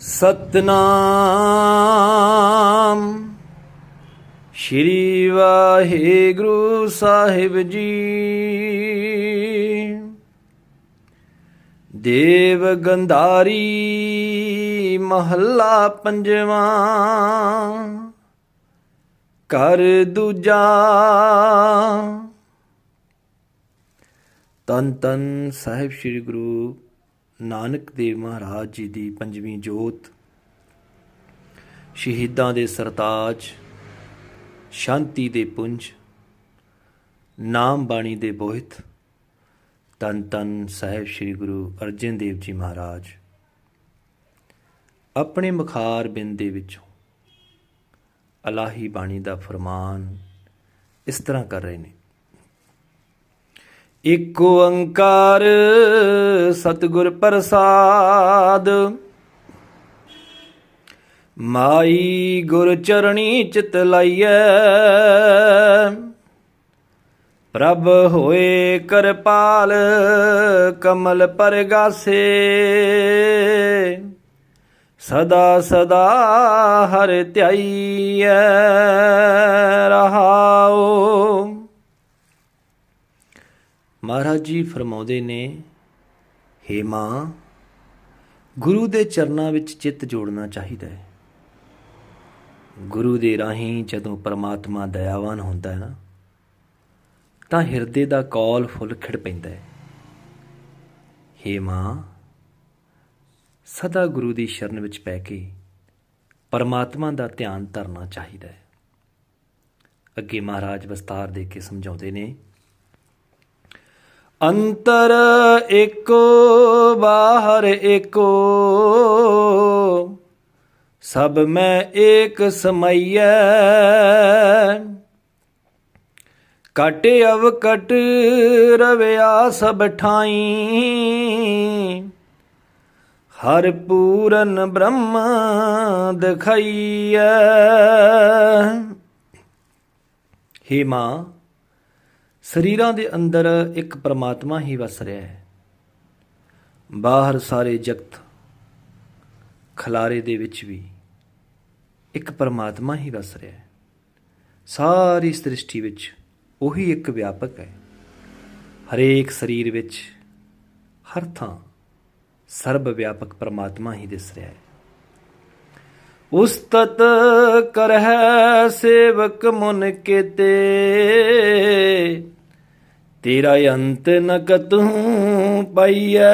ਸਤਨਾਮ। ਸ਼੍ਰੀ ਵਾਹਿਗੁਰੂ ਸਾਹਿਬ ਜੀ। ਦੇਵ ਗੰਧਾਰੀ ਮਹੱਲਾ ਪੰਜਵਾਂ। ਕਰ ਦੂਜਾ। ਤਨ ਤਨ ਸਾਹਿਬ ਸ੍ਰੀ ਗੁਰੂ ਨਾਨਕ ਦੇਵ ਮਹਾਰਾਜ ਜੀ ਦੀ ਪੰਜਵੀਂ ਜੋਤ, ਸ਼ਹੀਦਾਂ ਦੇ ਸਰਤਾਜ, ਸ਼ਾਂਤੀ ਦੇ ਪੁੰਜ, ਨਾਮ ਬਾਣੀ ਦੇ ਬੋਹਿਤ, ਤਨ ਤਨ ਸਾਹਿਬ ਸ੍ਰੀ ਗੁਰੂ ਅਰਜਨ ਦੇਵ ਜੀ ਮਹਾਰਾਜ। ਆਪਣੇ ਮੁਖਾਰ ਬਿੰਦ ਦੇ ਵਿੱਚੋਂ ਅਲਾਹੀ ਬਾਣੀ ਦਾ ਫਰਮਾਨ ਇਸ ਤਰ੍ਹਾਂ ਕਰ ਰਹੇ ਨੇ। ਇਕ ਓੰਕਾਰ ਸਤਿਗੁਰ ਪ੍ਰਸਾਦ। ਮਾਈ ਗੁਰ ਚਰਣੀ ਚਿਤ ਲਾਈਐ। ਪ੍ਰਭ ਹੋਏ ਕਰਪਾਲ ਕਮਲ ਪਰਗਾਸੇ। ਸਦਾ ਸਦਾ ਹਰ ਧਿਆਈਐ। ਮਹਾਰਾਜ ਜੀ ਫਰਮਾਉਂਦੇ ਨੇ, ਹੇ ਮਾਂ, ਗੁਰੂ ਦੇ ਚਰਨਾਂ ਵਿੱਚ ਚਿੱਤ ਜੋੜਨਾ ਚਾਹੀਦਾ ਹੈ। ਗੁਰੂ ਦੇ ਰਾਹੀਂ ਜਦੋਂ ਪਰਮਾਤਮਾ ਦਇਆਵਾਨ ਹੁੰਦਾ ਹੈ ਨਾ, ਤਾਂ ਹਿਰਦੇ ਦਾ ਕੌਲ ਫੁੱਲ ਖਿੜ ਪੈਂਦਾ ਹੈ। ਹੇ ਮਾਂ, ਸਦਾ ਗੁਰੂ ਦੀ ਸ਼ਰਨ ਵਿੱਚ ਪੈ ਕੇ ਪਰਮਾਤਮਾ ਦਾ ਧਿਆਨ ਧਰਨਾ ਚਾਹੀਦਾ ਹੈ। ਅੱਗੇ ਮਹਾਰਾਜ ਵਿਸਤਾਰ ਦੇ ਕੇ ਸਮਝਾਉਂਦੇ ਨੇ ਅੰਤਰ ਏਕੋ ਬਾਹਰ ਏਕੋ ਸਭ ਮੈਂ ਏਕ ਸਮਈਐ। ਕਟ ਅਵ ਕਟ ਰਵਿਆ ਸਭ ਠਾਈ। ਹਰ ਪੂਰਨ ਬ੍ਰਹਮ ਦਿਖਾਈਐ। ਹੇ ਮਾਂ ਸਰੀਰਾਂ ਦੇ ਅੰਦਰ ਇੱਕ ਪਰਮਾਤਮਾ ਹੀ ਵਸ ਰਿਹਾ ਹੈ। ਬਾਹਰ ਸਾਰੇ ਜਗਤ ਖਲਾਰੇ ਦੇ ਵਿੱਚ ਵੀ ਇੱਕ ਪਰਮਾਤਮਾ ਹੀ ਵਸ ਰਿਹਾ ਹੈ। ਸਾਰੀ ਸ੍ਰਿਸ਼ਟੀ ਵਿੱਚ ਉਹੀ ਇੱਕ ਵਿਆਪਕ ਹੈ। ਹਰੇਕ ਸਰੀਰ ਵਿੱਚ ਹਰ ਥਾਂ ਸਰਬ ਵਿਆਪਕ ਪਰਮਾਤਮਾ ਹੀ ਦਿਸ ਰਿਹਾ ਹੈ। ਉਸਤਤ ਕਰਹਿ ਸੇਵਕ ਮੁਨ ਕੀਤੇ ਤੇਰਾ ਅੰਤ ਨ ਕਤੂ ਪਈਐ।